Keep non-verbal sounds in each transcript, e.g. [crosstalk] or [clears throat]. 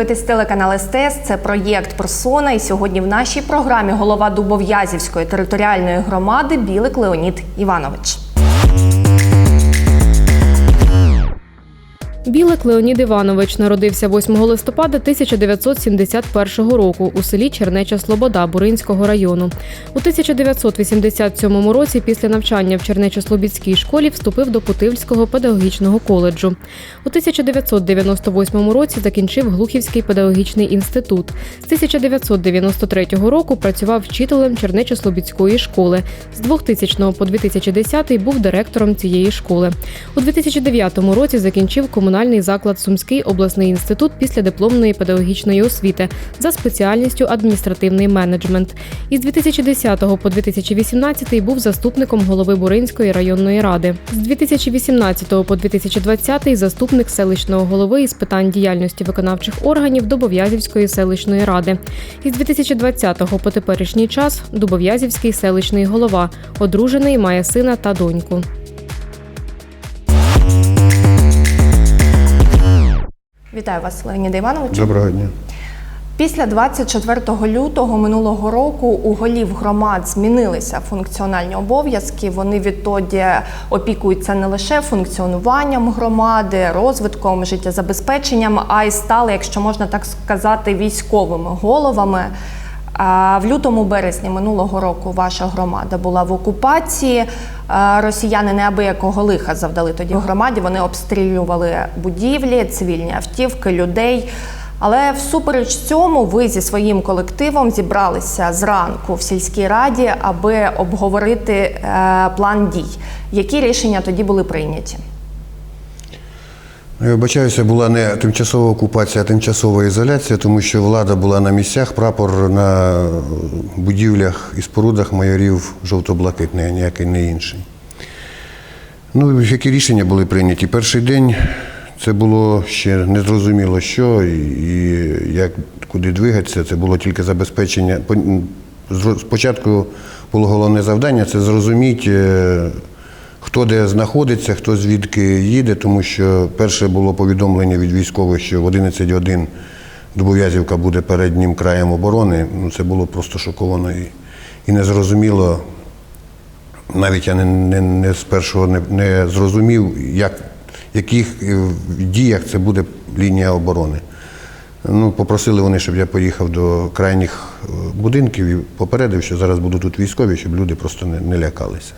дивитесь телеканал СТС. Це проєкт Персона. І сьогодні в нашій програмі голова Дубов'язівської територіальної громади Білик Леонід Іванович. Білик Леонід Іванович народився 8 листопада 1971 року у селі Чернеча Слобода Буринського району. У 1987 році після навчання в Чернечо-Слобідській школі вступив до Путивльського педагогічного коледжу. У 1998 році закінчив Глухівський педагогічний інститут. З 1993 року працював вчителем Чернечо-Слобідської школи. З 2000 по 2010 був директором цієї школи. У 2009 році закінчив комунальний заклад Сумський обласний інститут після дипломної педагогічної освіти за спеціальністю адміністративний менеджмент. Із 2010 по 2018 був заступником голови Буринської районної ради. З 2018 по 2020 заступник селищного голови із питань діяльності виконавчих органів Дубов'язівської селищної ради. Із 2020 по теперішній час Дубов'язівський селищний голова, одружений, має сина та доньку. Вітаю вас, Леоніда Івановичу. Доброго дня. Після 24 лютого минулого року у голів громад змінилися функціональні обов'язки. Вони відтоді опікуються не лише функціонуванням громади, розвитком, життєзабезпеченням, а й стали, якщо можна так сказати, військовими головами. В лютому березні минулого року ваша громада була в окупації. А Росіяни неабиякого лиха завдали тоді громаді. Вони обстрілювали будівлі, цивільні автівки, людей. Але всупереч цьому ви зі своїм колективом зібралися зранку в сільській раді, аби обговорити е, план дій. Які рішення тоді були прийняті? Я вибачаюся, була не тимчасова окупація, а тимчасова ізоляція, тому що влада була на місцях, прапор на будівлях і спорудах майорів жовто-блакитний, а ніякий не інший. Ну, які рішення були прийняті? Перший день це було ще незрозуміло що і, як куди двигатися. Це було тільки забезпечення. По- Спочатку було головне завдання це зрозуміти, е, хто де знаходиться, хто звідки їде, тому що перше було повідомлення від військових, що в 11.1 Дубов'язівка буде переднім краєм оборони. Ну, це було просто шоковано і, і незрозуміло. Навіть я не, не, не з першого не, не зрозумів, як, яких е, діях це буде лінія оборони. Ну, попросили вони, щоб я поїхав до крайніх е, будинків і попередив, що зараз будуть тут військові, щоб люди просто не, не лякалися.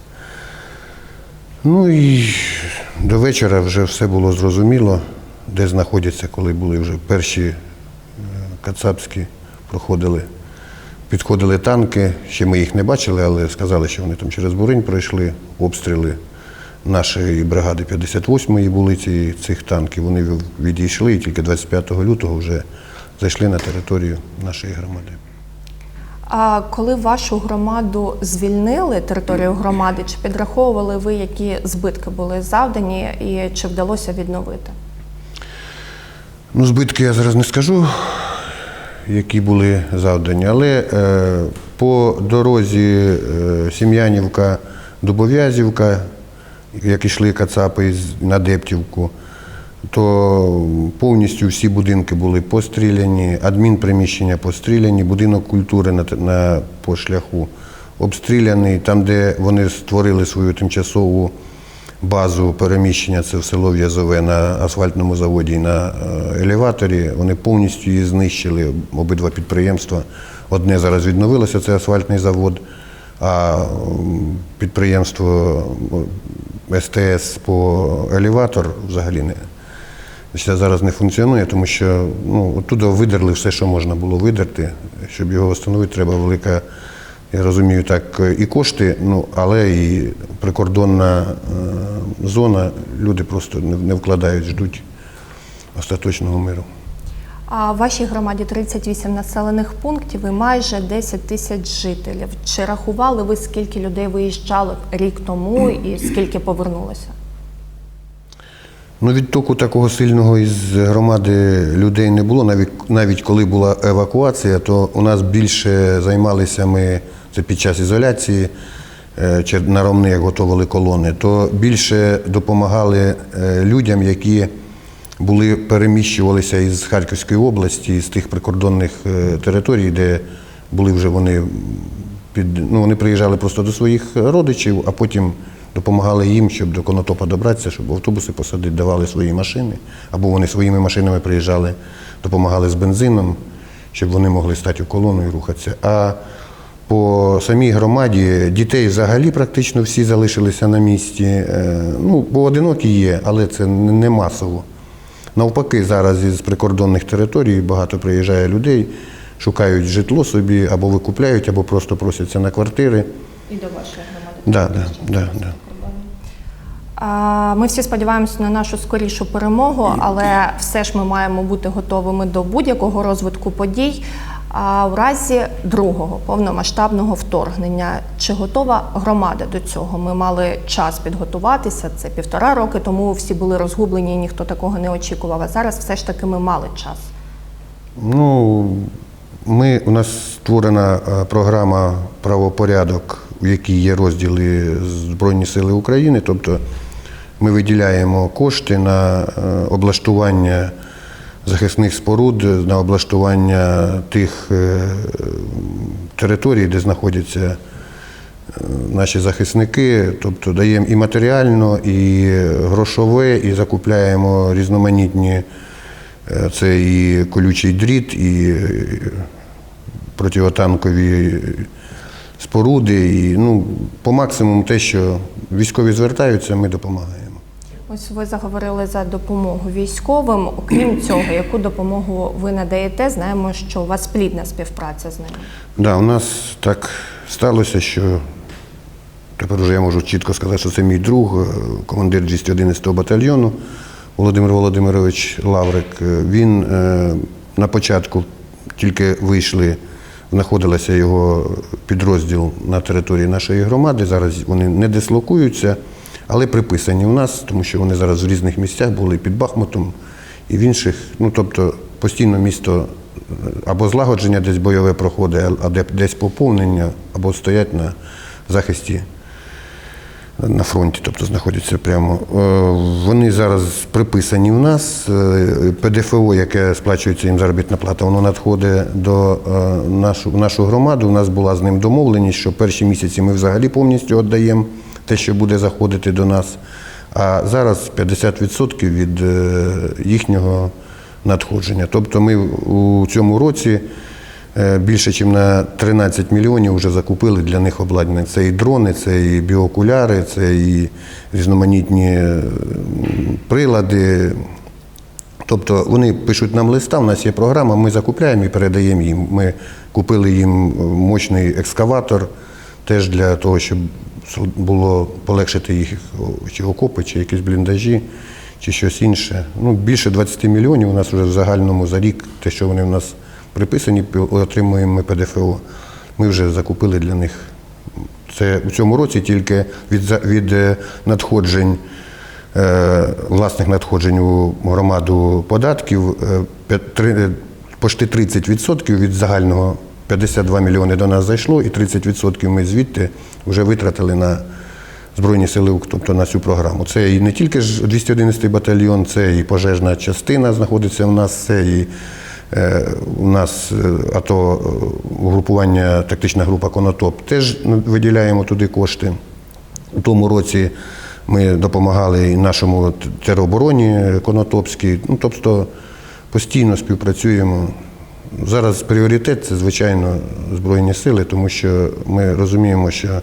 Ну і до вечора вже все було зрозуміло, де знаходяться, коли були вже перші е, кацапські проходили. Підходили танки, ще ми їх не бачили, але сказали, що вони там через Буринь пройшли, обстріли нашої бригади 58-ї були ці, цих танків. Вони відійшли і тільки 25 лютого вже зайшли на територію нашої громади. А коли вашу громаду звільнили територію громади, чи підраховували ви, які збитки були завдані, і чи вдалося відновити? Ну, збитки я зараз не скажу, які були завдані, але е, по дорозі е, Сім'янівка, Дубов'язівка, як йшли Кацапи на Дептівку, то повністю всі будинки були постріляні, адмінприміщення постріляні, будинок культури на, на, по шляху обстріляний. Там, де вони створили свою тимчасову базу переміщення, це в село В'язове на асфальтному заводі і на е, елеваторі. Вони повністю її знищили, обидва підприємства. Одне зараз відновилося, це асфальтний завод, а підприємство СТС по елеватор взагалі не. Ще зараз не функціонує, тому що ну, оттуда видерли все, що можна було видерти. Щоб його встановити, треба велика, я розумію, так, і кошти, ну, але і прикордонна е, зона, люди просто не, не вкладають, ждуть остаточного миру. А в вашій громаді 38 населених пунктів і майже 10 тисяч жителів. Чи рахували ви, скільки людей виїжджало рік тому і скільки повернулося? Ну, відтоку такого сильного із громади людей не було. Навіть, навіть коли була евакуація, то у нас більше займалися ми це під час ізоляції, е, чи на ромних готували колони, то більше допомагали е, людям, які були переміщувалися із Харківської області, з тих прикордонних е, територій, де були вже вони під ну вони приїжджали просто до своїх родичів, а потім допомагали їм, щоб до Конотопа добратися, щоб автобуси посадити, давали свої машини, або вони своїми машинами приїжджали, допомагали з бензином, щоб вони могли стати у колону і рухатися. А по самій громаді дітей взагалі практично всі залишилися на місці. Е, Ну, поодинокі є, але це не масово. Навпаки, зараз із прикордонних територій багато приїжджає людей, шукають житло собі, або викупляють, або просто просяться на квартири. І до вашої громади. Да, да, да, да. А, Ми всі сподіваємося на нашу скорішу перемогу, але все ж ми маємо бути готовими до будь-якого розвитку подій. А у разі другого повномасштабного вторгнення, чи готова громада до цього? Ми мали час підготуватися. Це півтора роки тому всі були розгублені, і ніхто такого не очікував. А зараз все ж таки ми мали час. Ну, ми, у нас створена е, програма правопорядок, у якій є розділи Збройні Сили України. Тобто ми виділяємо кошти на е, облаштування захисних споруд, на облаштування тих е, територій, де знаходяться е, наші захисники, тобто даємо і матеріально, і грошове, і закупляємо різноманітні. Це і колючий дріт, і противотанкові споруди, і ну, по максимуму те, що військові звертаються, ми допомагаємо. Ось ви заговорили за допомогу військовим. Окрім цього, яку допомогу ви надаєте? Знаємо, що у вас плідна співпраця з ними. Да, у нас так сталося, що тепер вже я можу чітко сказати, що це мій друг, е, командир 211 батальйону Володимир Володимирович Лаврик. Е, Він е, на початку тільки вийшли, знаходилася його підрозділ на території нашої громади. Зараз вони не дислокуються, але приписані у нас, тому що вони зараз в різних місцях були під Бахмутом і в інших. Ну тобто постійно місто е, або злагодження десь бойове проходить, а десь поповнення, або стоять на захисті на фронті, тобто знаходяться прямо. Е, Вони зараз приписані в нас. Е, ПДФО, яке сплачується їм заробітна плата, воно надходить до е, нашу, в нашу громаду. У нас була з ним домовленість, що перші місяці ми взагалі повністю віддаємо те, що буде заходити до нас. А зараз 50% від їхнього надходження. Тобто ми у цьому році більше, ніж на 13 мільйонів вже закупили для них обладнання. Це і дрони, це і біокуляри, це і різноманітні е, прилади. Тобто вони пишуть нам листа, у нас є програма, ми закупляємо і передаємо їм. Ми купили їм мощний екскаватор теж для того, щоб було полегшити їх чи окопи, чи якісь бліндажі, чи щось інше. Ну, більше 20 мільйонів у нас вже в загальному за рік, те, що вони в нас приписані, отримуємо ПДФО. Ми вже закупили для них. Це у цьому році тільки від, від е, надходжень е, власних надходжень у громаду податків е, три- е, почти 30% від загального 52 мільйони до нас зайшло, і 30% ми звідти вже витратили на Збройні сили, тобто на цю програму. Це і не тільки ж 211 батальйон, це і пожежна частина знаходиться в нас, це і у нас е, АТО е, угрупування, тактична група Конотоп. Теж виділяємо туди кошти. У тому році ми допомагали і нашому теробороні Конотопській. Ну, тобто постійно співпрацюємо. Зараз пріоритет це, звичайно, Збройні сили, тому що ми розуміємо, що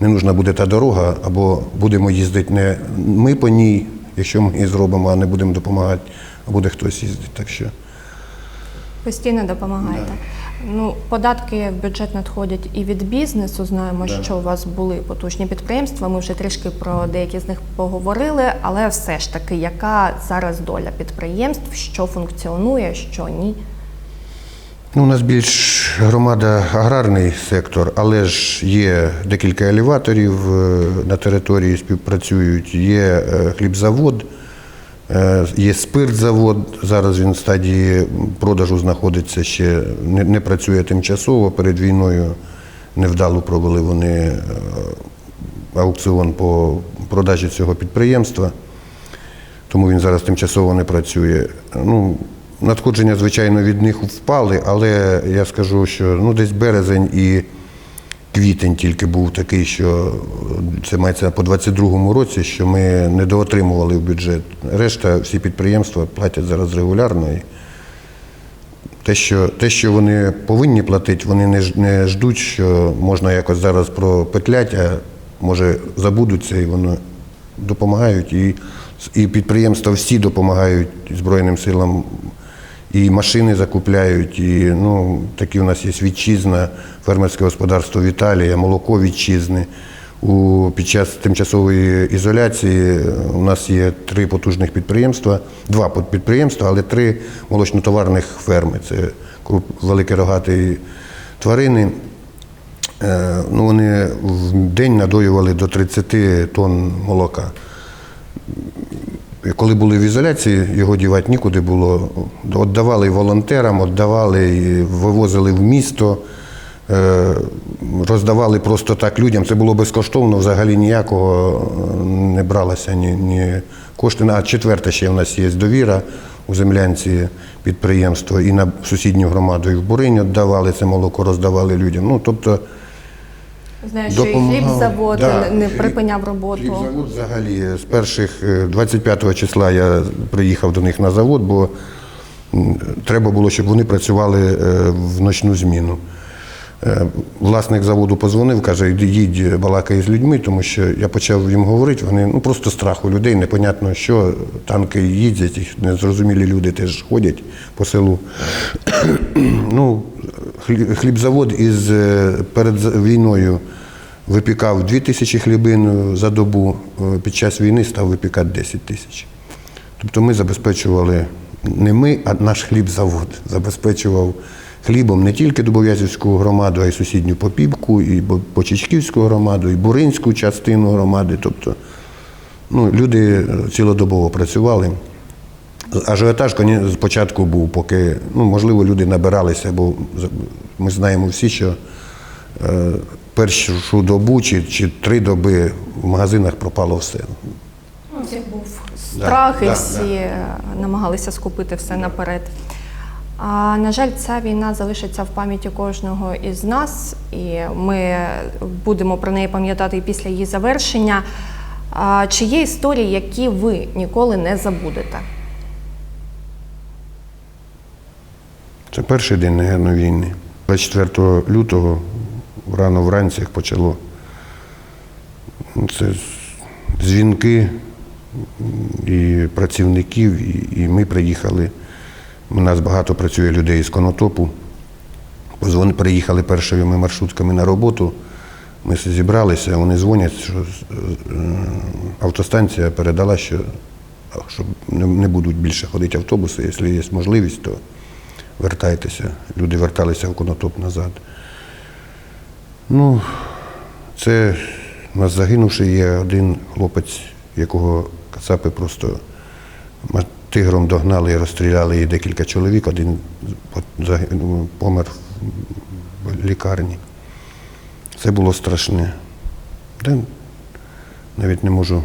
не нужна буде та дорога, або будемо їздити не ми по ній, якщо ми її зробимо, а не будемо допомагати, а буде хтось їздити. Так що Постійно допомагаєте. Ну, податки в бюджет надходять і від бізнесу. Знаємо, що у вас були потужні підприємства. Ми вже трішки про деякі з них поговорили, але все ж таки, яка зараз доля підприємств, що функціонує, що ні? Ну, у нас більш громада аграрний сектор, але ж є декілька елеваторів е, на території співпрацюють, є е, хлібзавод, є спиртзавод. Зараз він в стадії продажу знаходиться ще не, не працює тимчасово. Перед війною невдало провели вони е, аукціон по продажі цього підприємства. тому він зараз тимчасово не працює. Ну, надходження, звичайно, від них впали, але я скажу, що ну, десь березень і квітень тільки був такий, що е, це мається по 22-му році, що ми недоотримували в бюджет. Решта всі підприємства платять зараз регулярно. І те, що, те, що вони повинні платити, вони не, не ждуть, що можна якось зараз пропетлять, а може забудуться і воно допомагають. І, і підприємства всі допомагають Збройним силам, і машини закупляють, і ну, такі у нас є вітчизна, фермерське господарство Віталія, молоко вітчизни. У, під час тимчасової ізоляції е, у нас є три потужних підприємства, два підприємства, але три молочнотоварних ферми. Це круп, великі рогаті тварини. Е, ну, вони в день надоювали до 30 тонн молока. Коли були в ізоляції, його дівати нікуди було. Віддавали волонтерам, віддавали, вивозили в місто, е, роздавали просто так людям. Це було безкоштовно, взагалі ніякого е, не бралося ні, ні кошти. А четверте ще в нас є довіра у землянці підприємство і на сусідню громаду, і в Буринь віддавали це молоко, роздавали людям. Ну, тобто, Знаю, що і хлібзавод Да. не припиняв роботу. Хлібзавод взагалі з перших е, 25 числа я приїхав до них на завод, бо треба було, щоб вони працювали е, в ночну зміну. Е, Власник заводу позвонив, каже, «Іди, їдь, балакай з людьми, тому що я почав їм говорити, вони ну просто страх у людей, непонятно що, танки їздять, незрозумілі люди теж ходять по селу. [clears throat] ну, хлібзавод із е, перед війною випікав 2 тисячі хлібин за добу, е, під час війни став випікати 10 тисяч. Тобто ми забезпечували, не ми, а наш хлібзавод забезпечував хлібом не тільки Дубов'язівську громаду, а й сусідню Попівку, і Почечківську громаду, і Буринську частину громади. Тобто ну, люди е, цілодобово працювали. Ажіотаж спочатку був, поки, ну, можливо, люди набиралися, бо ми знаємо всі, що е, першу добу чи, чи три доби в магазинах пропало все. У всіх був страх, і да, всі е, намагалися скупити все наперед. А, на жаль, ця війна залишиться в пам'яті кожного із нас, і ми будемо про неї пам'ятати і після її завершення. А, чи є історії, які ви ніколи не забудете? Це перший день, напевно, війни. 24 лютого рано вранці як почало. Це дзвінки і працівників, і, ми приїхали. У нас багато працює людей з конотопу. Позвони, приїхали першими маршрутками на роботу. Ми зібралися, вони дзвонять, що е, автостанція передала, що, що не будуть більше ходити автобуси, якщо є можливість, то вертайтеся. Люди верталися в конотоп назад. Ну, це у нас загинувший є один хлопець, якого кацапи просто тигром догнали і розстріляли і декілька чоловік. Один ну, помер в лікарні. Це було страшне. Та навіть не можу.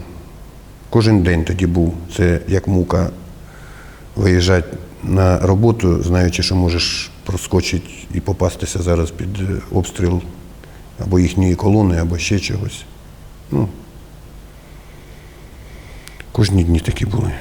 Кожен день тоді був. Це як мука виїжджати на роботу, знаючи, що можеш проскочити і попастися зараз під е, обстріл або їхньої колони, або ще чогось. Ну, кожні дні такі були.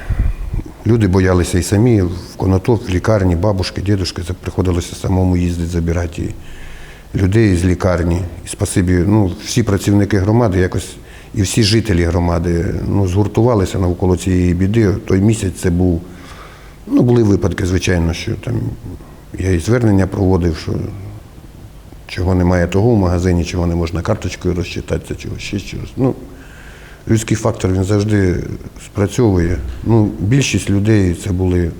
Люди боялися і самі в конотоп, в лікарні, бабушки, дідушки, приходилося самому їздити, забирати і людей з лікарні. І спасибі, ну, всі працівники громади якось і всі жителі громади ну, згуртувалися навколо цієї біди. Той місяць це був. Ну, були випадки, звичайно, що там я і звернення проводив, що чого немає того в магазині, чого не можна карточкою розчитатися, чого ще чогось. Ну, людський фактор він завжди спрацьовує. Ну, більшість людей це були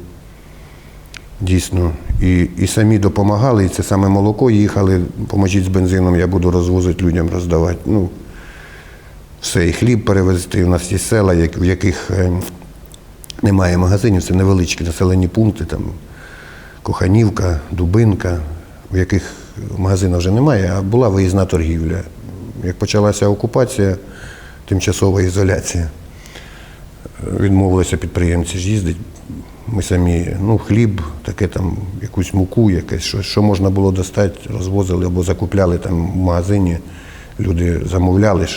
дійсно і, і самі допомагали, і це саме молоко їхали, поможіть з бензином, я буду розвозити людям, роздавати. Ну, все, і хліб перевезти. У нас є села, в яких е, немає магазинів, це невеличкі населені пункти, там Коханівка, Дубинка, в яких магазину вже немає, а була виїзна торгівля. Як почалася окупація, тимчасова ізоляція, відмовилися підприємці ж їздити. Ми самі, ну, хліб, таке там, якусь муку, якесь, що, що можна було достати, розвозили або закупляли там в магазині. Люди замовляли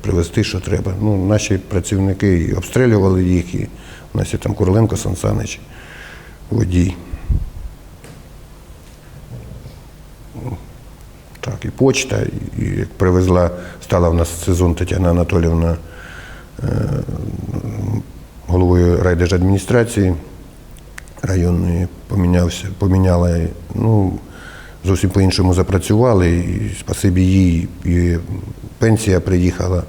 привезти, що треба. Ну, наші працівники обстрілювали їх, і у там Короленко Сан Санич, водій. Так, і почта, і як привезла, стала в нас сезон Тетяна Анатоліївна е, головою райдержадміністрації районної, помінявся, поміняла, ну, зовсім по-іншому запрацювали, і спасибі їй, і пенсія приїхала.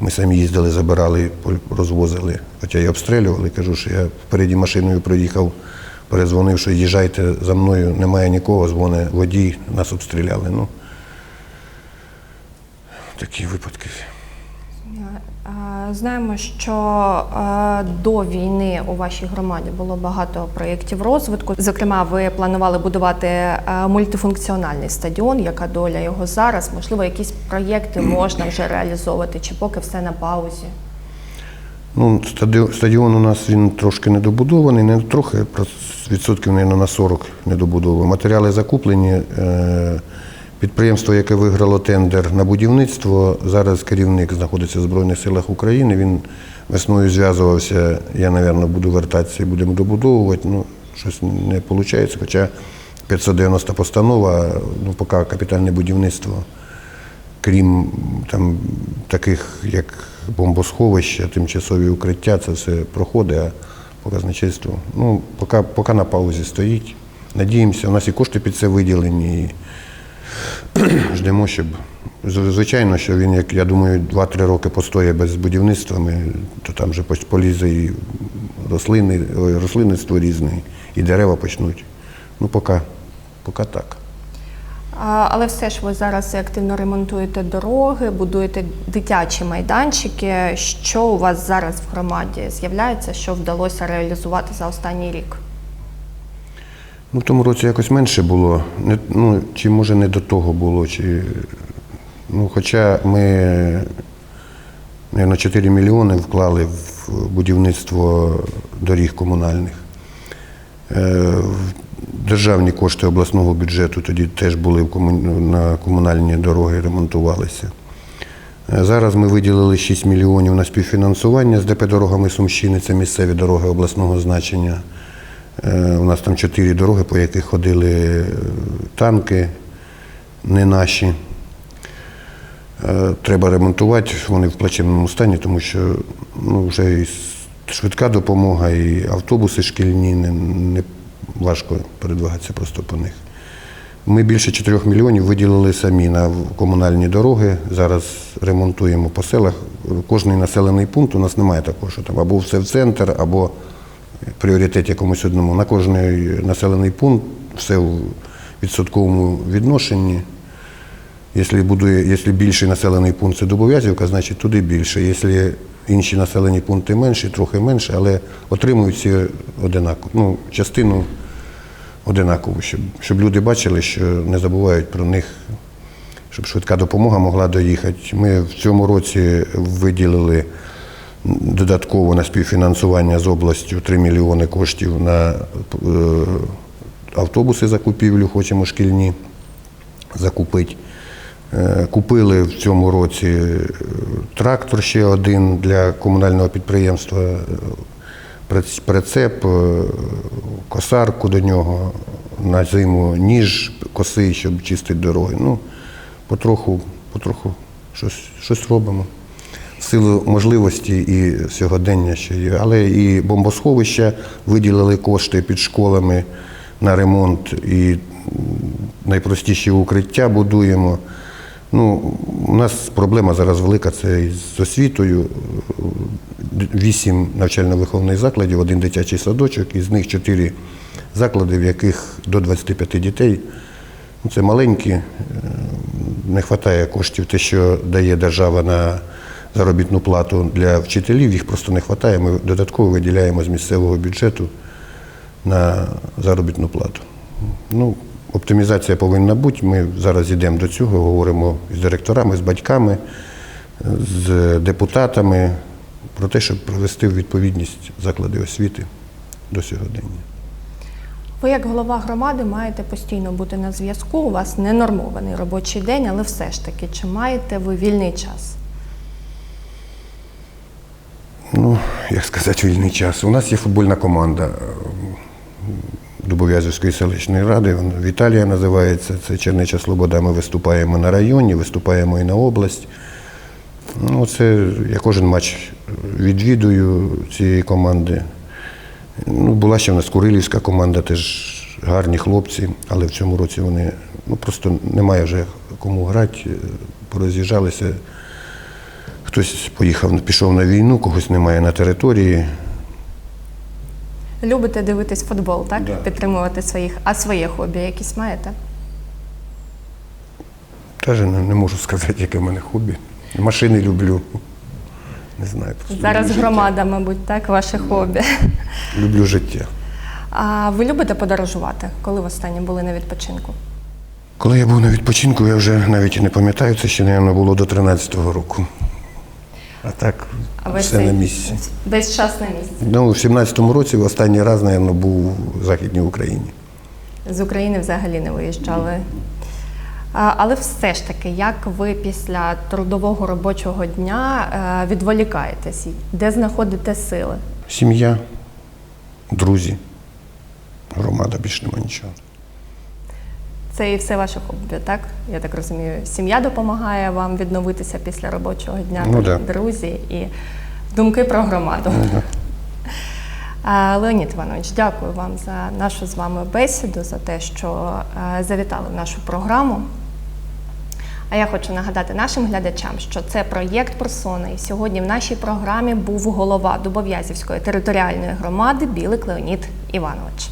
Ми самі їздили, забирали, розвозили, хоча й обстрілювали. Кажу, що я впереді машиною проїхав, перезвонив, що їжджайте за мною, немає нікого, дзвони водій, нас обстріляли. Ну, такі випадки. Знаємо, що до війни у вашій громаді було багато проєктів розвитку. Зокрема, ви планували будувати мультифункціональний стадіон. Яка доля його зараз? Можливо, якісь проєкти [clears throat] можна вже реалізовувати, чи поки все на паузі? Ну, стадіон у нас він трошки недобудований, не трохи, відсотків, мабуть, на 40 недобудований. Матеріали закуплені. Е, Підприємство, яке виграло тендер на будівництво, зараз керівник знаходиться в Збройних силах України. Він весною зв'язувався, я, мабуть, буду вертатися і будемо добудовувати. Ну, щось не виходить, хоча 590 постанова, ну, поки капітальне будівництво крім там таких як бомбосховища, тимчасові укриття, це все проходить, а показначальство. Ну, поки, поки на паузі стоїть. Надіємося, у нас і кошти під це виділені. І ждемо, щоб. Звичайно, що він, як я думаю, 2-3 роки постоє без будівництва, ми, то там вже полізе і рослини, рослинництво різне, і дерева почнуть. Ну, поки, поки так. А, Але все ж ви зараз активно ремонтуєте дороги, будуєте дитячі майданчики. Що у вас зараз в громаді з'являється, що вдалося реалізувати за останній рік? Ну, в тому році якось менше було. Не, ну, чи може не до того було, чи. Ну, хоча ми, мабуть, 4 мільйони вклали в будівництво доріг комунальних. Е, Державні кошти обласного бюджету тоді теж були на комунальні дороги, ремонтувалися. Е, Зараз ми виділили 6 мільйонів на співфінансування з ДП дорогами Сумщини, це місцеві дороги обласного значення. Е, У нас там чотири дороги, по яких ходили е, танки, не наші. Е, Треба ремонтувати, вони в плачевному стані, тому що ну, вже і швидка допомога, і автобуси шкільні, не, не важко передвигатися просто по них. Ми більше 4 мільйонів виділили самі на комунальні дороги. Зараз ремонтуємо по селах. Кожний населений пункт у нас немає такого, що там або все в центр, або пріоритет якомусь одному. На кожний населений пункт все у відсотковому відношенні. Якщо будує, якщо більший населений пункт це Дубов'язівка, значить туди більше. Якщо інші населені пункти менші, трохи менше, але отримують всі одинаково. Ну, частину одинакову, щоб, щоб люди бачили, що не забувають про них, щоб швидка допомога могла доїхати. Ми в цьому році виділили додатково на співфінансування з областю 3 мільйони коштів на е, автобуси закупівлю, хочемо шкільні закупити. Е, Купили в цьому році е, трактор ще один для комунального підприємства, прицеп, косарку до нього, на зиму ніж коси, щоб чистити дороги. Ну, потроху, потроху щось, щось робимо. Силу можливості і сьогодення ще є. Але і бомбосховища виділили кошти під школами на ремонт, і найпростіші укриття будуємо. Ну, у нас проблема зараз велика це із освітою. Вісім навчально-виховних закладів, один дитячий садочок, із них чотири заклади, в яких до 25 дітей. Ну, Це маленькі, е, не вистачає коштів. Те, що дає держава на заробітну плату для вчителів, їх просто не вистачає. Ми додатково виділяємо з місцевого бюджету на заробітну плату. Ну, оптимізація повинна бути. Ми зараз йдемо до цього, говоримо з директорами, з батьками, з депутатами. про те, щоб привести в відповідність заклади освіти до сьогодення. Ви, як голова громади, маєте постійно бути на зв'язку. У вас ненормований робочий день, але все ж таки, чи маєте ви вільний час? Ну, як сказати, вільний час. У нас є футбольна команда е, Дубов'язівської селищної ради. Віталія називається. Це Чернеча Слобода. Ми виступаємо на районі, виступаємо і на область. Ну, це я кожен матч відвідую цієї команди. Ну, була ще в нас Курилівська команда, теж гарні хлопці, але в цьому році вони ну, просто немає вже кому грати, е, пороз'їжджалися. Хтось поїхав, пішов на війну, когось немає на території. Любите дивитись футбол, так? Да. Підтримувати своїх, а своє хобі якісь маєте? Теж не, не можу сказати, яке в мене хобі. Машини люблю. Не знаю. просто Зараз люблю громада, мабуть, так, ваше хобі. Люблю життя. А ви любите подорожувати? Коли в останнє були на відпочинку? Коли я був на відпочинку, я вже навіть і не пам'ятаю, це ще, мабуть, було до 13-го року. А так, А ви все цей- на місці. Весь час на місці. Ну, в 17-му році останній раз, мабуть, був в Західній Україні. З України взагалі не виїжджали. А, Але все ж таки, як ви після трудового робочого дня е, відволікаєтесь? Де знаходите сили? Сім'я, друзі, громада, більше нема нічого. Це і все ваше хобі, так? Я так розумію. Сім'я допомагає вам відновитися після робочого дня, Ну, да. друзі і думки про громаду. А, Леонід Іванович, дякую вам за нашу з вами бесіду, за те, що е, завітали в нашу програму. А я хочу нагадати нашим глядачам, що це проєкт Персона. І сьогодні в нашій програмі був голова Дубов'язівської територіальної громади Білик Леонід Іванович.